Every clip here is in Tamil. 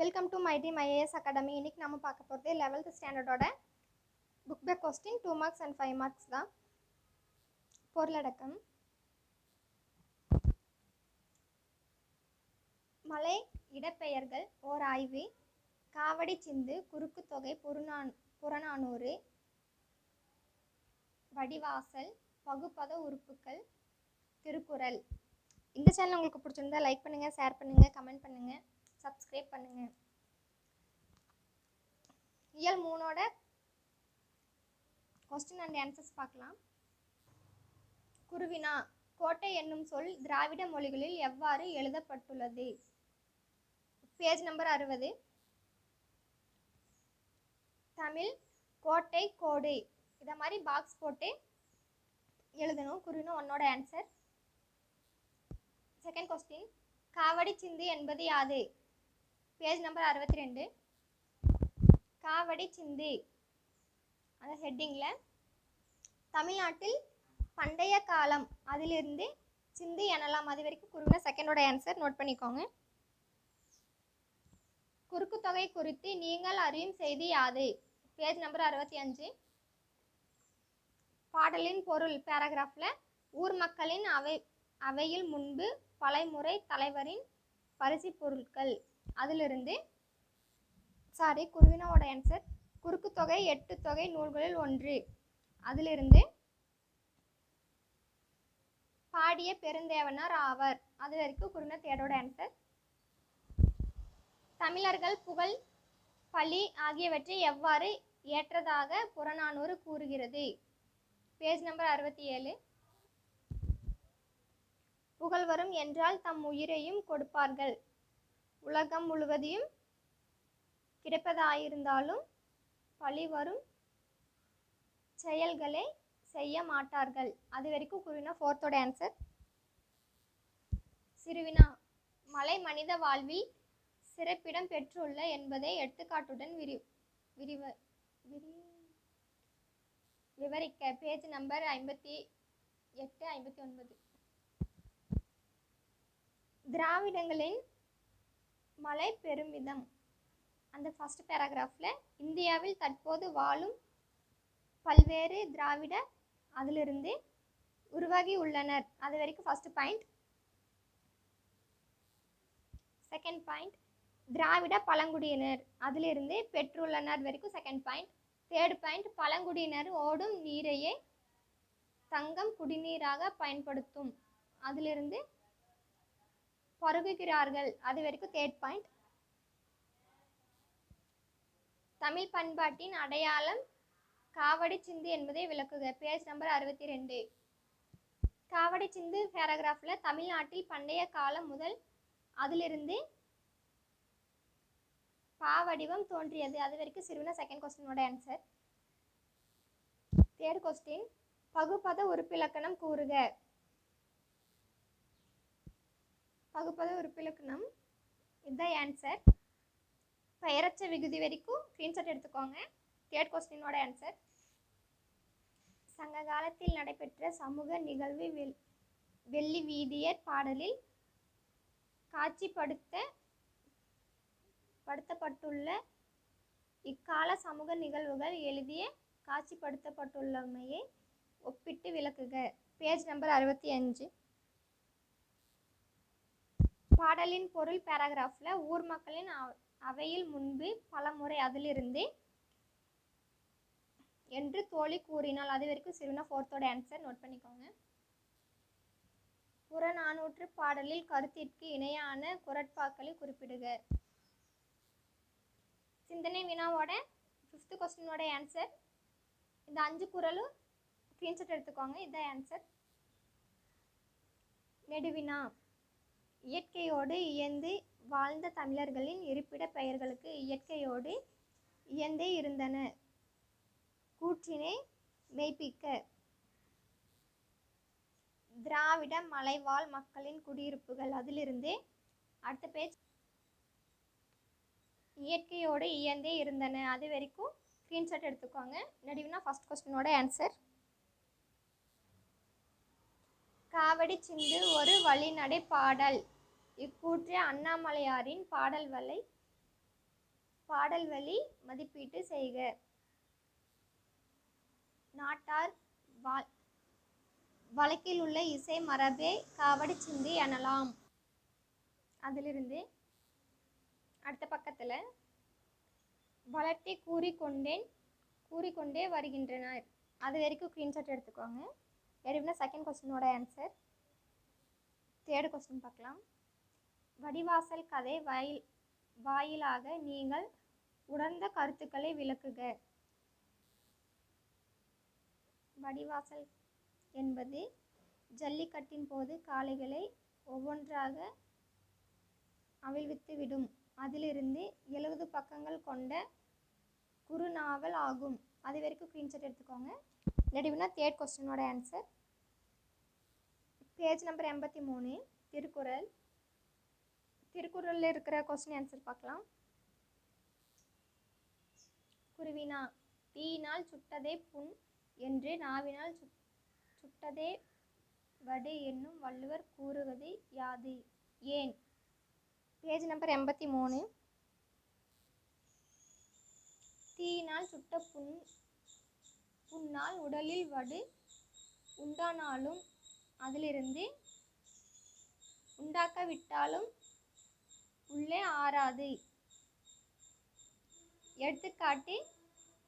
Welcome to my team IAS academy இன்றைக்கி நம்ம பார்க்க போகிறது eleventh ஸ்டாண்டர்டோட book back question two marks and five marks தான். பொருளடக்கம். மலை இடப்பெயர்கள் ஓர் ஆய்வு காவடி சிந்து குறுக்கு தொகை புறநான் புறநானூறு வடிவாசல் பகுப்பத உறுப்புக்கள் திருக்குறள். இந்த சேனல் உங்களுக்கு பிடிச்சிருந்தா லைக் பண்ணுங்கள் ஷேர் பண்ணுங்கள் கமெண்ட் பண்ணுங்கள் சப்ஸ்கிரைப் பண்ணுங்கள் இயல் மூணோட கொஸ்டின் அண்ட் ஆன்சர்ஸ் பார்க்கலாம். குருவினா கோட்டை என்னும் சொல் திராவிட மொழிகளில் எவ்வாறு எழுதப்பட்டுள்ளது? பேஜ் நம்பர் அறுபது. தமிழ் கோட்டை கோடு. இதை மாதிரி பாக்ஸ் போட்டு எழுதணும். குருவினா உன்னோட ஆன்சர் செகண்ட் கொஸ்டின் காவடி சிந்து என்பது யாது பேஜ் நம்பர் அறுபத்தி ரெண்டு காவடி சிந்து. அந்த ஹெட்டிங்கில் தமிழ்நாட்டில் பண்டைய காலம் அதிலிருந்து சிந்து எனலாம் அது வரைக்கும் குறுகின செகண்டோட ஆன்சர் நோட் பண்ணிக்கோங்க. குறுக்கு தொகை குறித்து நீங்கள் அறியும் செய்தி யாது? பேஜ் நம்பர் அறுபத்தி அஞ்சு பாடலின் பொருள் பேராகிராஃபில் ஊர் மக்களின் அவை அவையில் முன்பு பலைமுறை தலைவரின் பரிசு பொருட்கள். அதிலிருந்து சாரி குருவினாவோட ஆன்சர் குறுக்கு தொகை எட்டு தொகை நூல்களில் ஒன்று. அதிலிருந்து பாடிய பெருந்தேவனார் ஆவர். அது வரைக்கும் குருவின தேடோட ஆன்சர் தமிழர்கள் புகழ் பழி ஆகியவற்றை எவ்வாறு ஏற்றதாக புறநானூறு கூறுகிறது? பேஜ் நம்பர் அறுபத்தி ஏழு. புகழ்வரும் என்றால் தம் உயிரையும் கொடுப்பார்கள். உலகம் முழுவதையும் கிடைப்பதாயிருந்தாலும் பழி வரும் செயல்களை செய்ய மாட்டார்கள். அது வரைக்கும் கூறினா ஃபோர்த்தோட ஆன்சர் சிறுவினா மலை மனித வாழ்வில் சிறப்பிடம் பெற்றுள்ள என்பதை எடுத்துக்காட்டுடன் விரி விரிவ விரி விவரிக்க. பேஜ் நம்பர் ஐம்பத்தி எட்டு ஐம்பத்தி ஒன்பது. திராவிடங்களின் மலை பெருமிதம் அந்த ஃபஸ்ட் பேராகிராஃபில் இந்தியாவில் தற்போது வாழும் பல்வேறு திராவிட அதிலிருந்து உருவாகி உள்ளனர். அது வரைக்கும் ஃபஸ்ட் பாயிண்ட் செகண்ட் பாயிண்ட் திராவிட பழங்குடியினர் அதிலிருந்து பெற்றுள்ளனர். வரைக்கும் செகண்ட் பாயிண்ட் தேர்ட் பாயிண்ட் பழங்குடியினர் ஓடும் நீரையே தங்கம் குடிநீராக பயன்படுத்தும். அதிலிருந்து பருகுகிறார்கள் அது வரைக்கும் தேர்ட் பாயிண்ட் தமிழ் பண்பாட்டின் அடையாளம் காவடி சிந்து என்பதை விளக்குக. பேஜ் நம்பர் அறுபத்தி ரெண்டு காவடி சிந்து பேராகிராஃபில் தமிழ்நாட்டில் பண்டைய காலம் முதல் அதிலிருந்து பாவடிவம் தோன்றியது. அது வரைக்கும் சிறுவன செகண்ட் கொஸ்டினோட ஆன்சர் தேர்ட் கொஸ்டின் பகுப்பத உறுப்பிலக்கணம் கூறுக. பகுப்பத உறுப்பிலக்கணம் இதுதான் ஆன்சர் பெயரச்ச விகுதி வரைக்கும் ஸ்க்ரீன்ஷாட் எடுத்துக்கோங்க. தேர்ட் கொஸ்டினோட ஆன்சர் சங்க காலத்தில் நடைபெற்ற சமூக நிகழ்வு வெள் வெள்ளி வீதியர் பாடலில் காட்சிப்படுத்த படுத்தப்பட்டுள்ள இக்கால சமூக நிகழ்வுகள் எழுதிய காட்சிப்படுத்தப்பட்டுள்ளமையை ஒப்பிட்டு விளக்குக. பேஜ் நம்பர் அறுபத்தி அஞ்சு. பாடலின் பொருள் பேராகிராஃபில் ஊர் மக்களின் அவ- அவையில் முன்பு பலமுறை அதிலிருந்து என்று தோழி கூறினால் அது வரைக்கும் சிறுவனா ஃபோர்த்தோட ஆன்சர் நோட் பண்ணிக்கோங்க. புறநானூற்று பாடலில் கருத்திற்கு இணையான குரட்பாக்களை குறிப்பிடுக. சிந்தனை வினாவோட ஃபிஃப்த்து கொஸ்டினோட ஆன்சர் இந்த அஞ்சு குரலும் ஸ்க்ரீன்ஷாட் எடுத்துக்கோங்க. இதுதான் ஆன்சர் நெடுவினா. இயற்கையோடு இயந்து வாழ்ந்த தமிழர்களின் இருப்பிட பெயர்களுக்கு இயற்கையோடு இயந்தே இருந்தன. கூற்றினை மெய்ப்பிக்க. திராவிட மலைவாழ் மக்களின் குடியிருப்புகள். அதிலிருந்து அடுத்த பேஜ் இயற்கையோடு இயந்தே இருந்தன. அது வரைக்கும் ஸ்க்ரீன்ஷாட் எடுத்துக்கோங்க. நடுவுனா ஃபர்ஸ்ட் கொஸ்டினோட ஆன்சர் காவடி சிந்து ஒரு வழிநடை பாடல். இக்கூற்று அண்ணாமலையாரின் பாடல் வலை பாடல் வழி மதிப்பீட்டு செய்க. நாட்டார் வா- வழக்கில் உள்ள இசை மரபே காவடி சிந்து எனலாம். அதிலிருந்து அடுத்த பக்கத்தில் வளர்த்தி கூறிக்கொண்டேன் கூறிக்கொண்டே வருகின்றனர். அது வரைக்கும் ஸ்க்ரீன்ஷாட் எடுத்துக்கோங்க. எடுப்புனா செகண்ட் கொஸ்டினோட ஆன்சர் தேர்ட் கொஸ்டின் பார்க்கலாம். வடிவாசல் கதை வாயில் வாயிலாக நீங்கள் உணர்ந்த கருத்துக்களை விளக்குக. வடிவாசல் என்பது ஜல்லிக்கட்டின் போது காளைகளை ஒவ்வொன்றாக அவிழ்வித்து விடும். அதிலிருந்து எழுபது பக்கங்கள் கொண்ட குறுநாவல் ஆகும். அது வரைக்கும் ஸ்க்ரீன்ஷாட் எடுத்துக்கோங்க. நடுவுனா தேர்ட் கொஸ்டினோட ஆன்சர் பேஜ் நம்பர் எண்பத்தி மூணு திருக்குறள். திருக்குறளில் இருக்கிற கொஸ்டின் ஆன்சர் பார்க்கலாம். குருவினா தீயினால் சுட்டதே புண் என்று நாவினால் சுட் சுட்டதே வடு என்னும் வள்ளுவர் கூறுவது யாது? ஏன்? பேஜ் நம்பர் எண்பத்தி மூணு. தீயினால் சுட்ட புண் உன்னால் உடலில் வடு உண்டானாலும் அதிலிருந்து உண்டாக்காவிட்டாலும் உள்ளே ஆறாது. எடுத்துக்காட்டு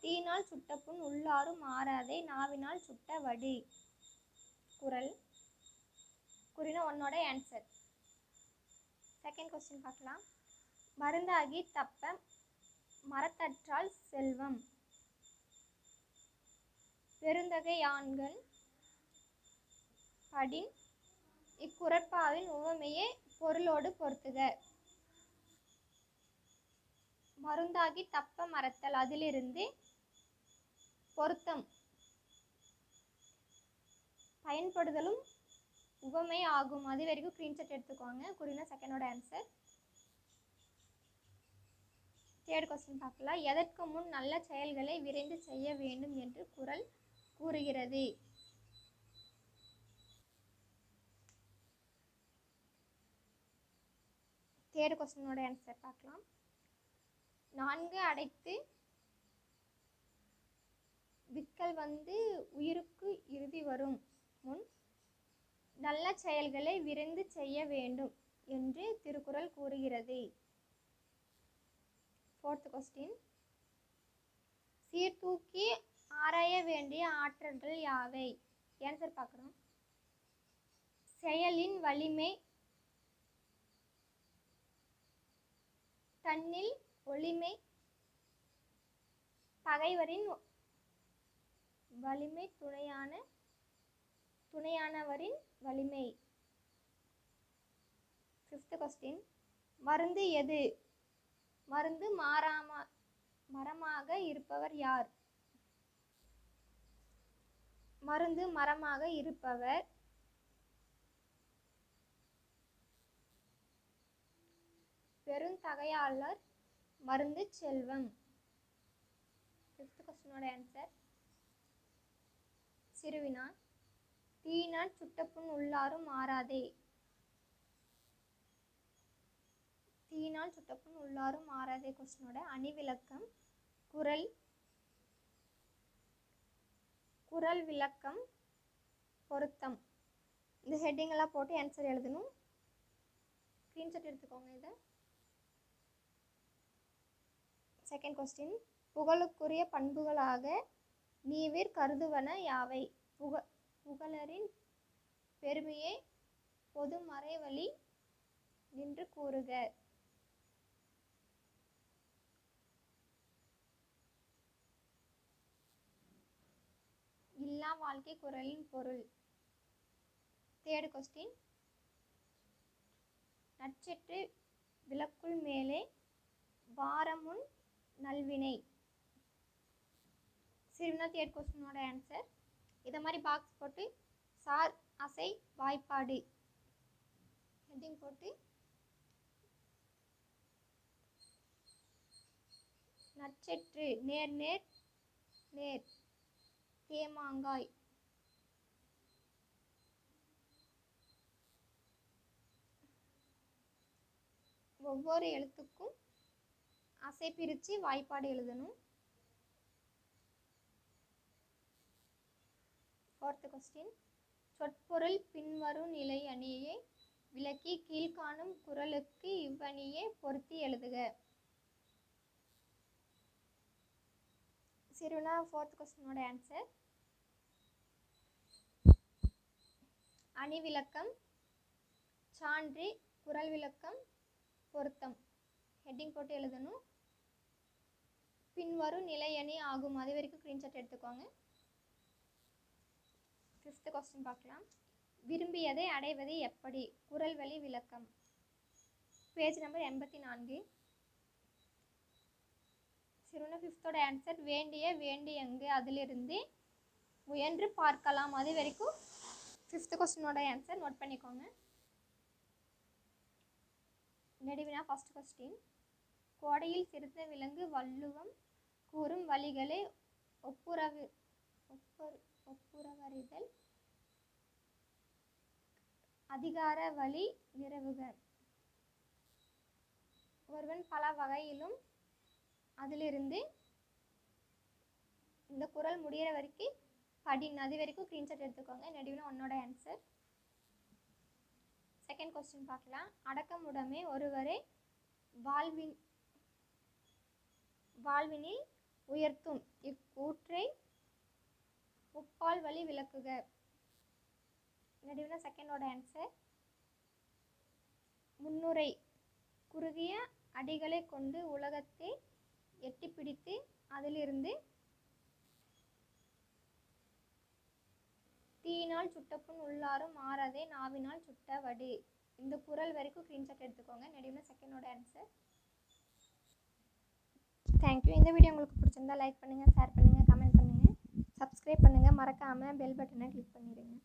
தீனால் சுட்ட புண் உள்ளாரும் ஆறாதே நாவினால் சுட்ட வடு. குரல். குறின உன்னோட ஆன்சர் செகண்ட் கொஸ்டின் பார்க்கலாம். மருந்தாகி தப்ப மரத்தற்றால் செல்வம். பெருந்தகை ஆண்கள் படின் இக்குரட்பாவின் உவமையை பொருளோடு பொருத்துக. மருந்தாகி தப்ப மறத்தல் அதிலிருந்து பொருத்தம். பயன்படுதலும் உவமை ஆகும். அது வரைக்கும் ஸ்க்ரீன்ஷாட் எடுத்துக்கோங்க. குறினா செகண்டோட ஆன்சர் தேர்ட் கொஸ்டின் பார்க்கலாம். எதற்கு முன் நல்ல செயல்களை விரைந்து செய்ய வேண்டும் என்று குரல் கூறுகிறது. தேர்ட் கொஸ்டினோட ஆன்சர் பார்க்கலாம். நான்கு அடைத்து விக்கல் வந்து உயிருக்கு இறுதி வரும் முன் நல்ல செயல்களை விரைந்து செய்ய வேண்டும் என்று திருக்குறள் கூறுகிறது. ஃபோர்த் கொஸ்டின் சீர்தூக்கி ஆராய வேண்டிய ஆற்றல்கள் யாவை? ஆன்சர் பார்க்குறோம் செயலின் வலிமை தன்னில் ஒளிமை பகைவரின் வலிமை துணையான துணையானவரின் வலிமை. ஃபிஃப்த் கொஸ்டின் மருந்து எது? மருந்து மாறாம மரமாக இருப்பவர் யார்? மருந்து மரமாக இருப்பவர். பெருந்தகையாளர் மருந்து செல்வம். ஃபிஃப்த் கொஸ்டினோட ஆன்சர் சிறுவினா தீயினால் சுட்டப்புண் உள்ளாரும் ஆறாதே. தீயினால் சுட்டப்புண் உள்ளாரும் ஆறாதே கொஸ்டினோட அணிவிளக்கம் குரல் குரல் விளக்கம் பொருத்தம். இந்த ஹெட்டிங்கெல்லாம் போட்டு ஆன்சர் எழுதணும். ஸ்க்ரீன்ஷாட் எடுத்துக்கோங்க இதை. செகண்ட் கொஸ்டின் புகழுக்குரிய பண்புகளாக நீவிர் கருதுவன யாவை? புக புகழரின் பெருமையை பொது மறைவழி நின்று கூறுக. இல்லா வாழ்க்கை குரலின் பொருள். தேர்ட் கொஸ்டின் நட்சற்று விளக்குள் மேலே வாரமுன் நல்வினை. சிறுவினா தேர்ட் கொஸ்டினோட ஆன்சர் இதை மாதிரி பாக்ஸ் போட்டு சார் அசை வாய்ப்பாடு. ஹெட்டிங் போட்டு நட்சற்று நேர் நேர் நேர். தேமாங்காய் ஒவ்வொரு எழுத்துக்கும் அசை பிரித்து வாய்ப்பாடு எழுதணும். ஃபோர்த்து கொஸ்டின் சொற்பொருள் பின்வரும் நிலை அணியை விளக்கி கீழ்காணும் குரலுக்கு இவ்வணியே பொருத்தி எழுதுக. சிறுனா ஃபோர்த் கொஸ்டினோட ஆன்சர் அணி விளக்கம் சான்றி குரல் விளக்கம் பொருத்தம். ஹெட்டிங் போட்டு எழுதணும். பின்வரும் நிலையணி ஆகும். அது வரைக்கும் ஸ்க்ரீன்ஷாட் எடுத்துக்கோங்க. ஃபிஃப்த்து கொஸ்டின் பார்க்கலாம். விரும்பியதை அடைவது எப்படி? குரல் வழி விளக்கம். பேஜ் நம்பர் எண்பத்தி நான்கு. சிறுவன ஃபிஃப்த்தோட ஆன்சர் வேண்டிய வேண்டியங்கு அதிலிருந்து முயன்று பார்க்கலாம். அது வரைக்கும் ஃபிஃப்த் கொஸ்டினோட ஆன்சர் நோட் பண்ணிக்கோங்க. நெடுவினா ஃபஸ்ட் கொஸ்டின் கோடையில் சிறுத்த விலங்கு வள்ளுவம் கூறும் வழிகளை ஒப்புரவு ஒப்புர ஒப்புரவறிதல். அதிகார வழி நிறவுக ஒருவன் பல வகையிலும் அதிலிருந்து இந்த குரல் முடியிற வரைக்கும் படி அது வரைக்கும் ஸ்க்ரீன்ஷாட் எடுத்துக்கோங்க. நடுவில் உன்னோட ஆன்சர் செகண்ட் கொஸ்டின் பார்க்கலாம். அடக்கமுடைமை ஒருவரை வாழ்வின் வாழ்வினில் உயர்த்தும். இக்கூற்றை முப்பால் வழி விளக்குக. நடுவில் செகண்டோட ஆன்சர் முன்னுரை குறுகிய அடிகளை கொண்டு உலகத்தை எட்டி பிடித்து அதிலிருந்து தீயினால் சுட்டப்புண் உள்ளாரும் மாறாதே நாவினால் சுட்ட வடு இந்த குரல் வரைக்கும் ஸ்க்ரீன்ஷாட் எடுத்துக்கோங்க. நடுவில் செகண்டோட ஆன்சர் தேங்க்யூ இந்த வீடியோ உங்களுக்கு பிடிச்சிருந்தா லைக் பண்ணுங்கள் ஷேர் பண்ணுங்கள் கமெண்ட் பண்ணுங்கள் சப்ஸ்கிரைப் பண்ணுங்கள் மறக்காமல் பெல் பட்டனை கிளிக் பண்ணிடுங்க.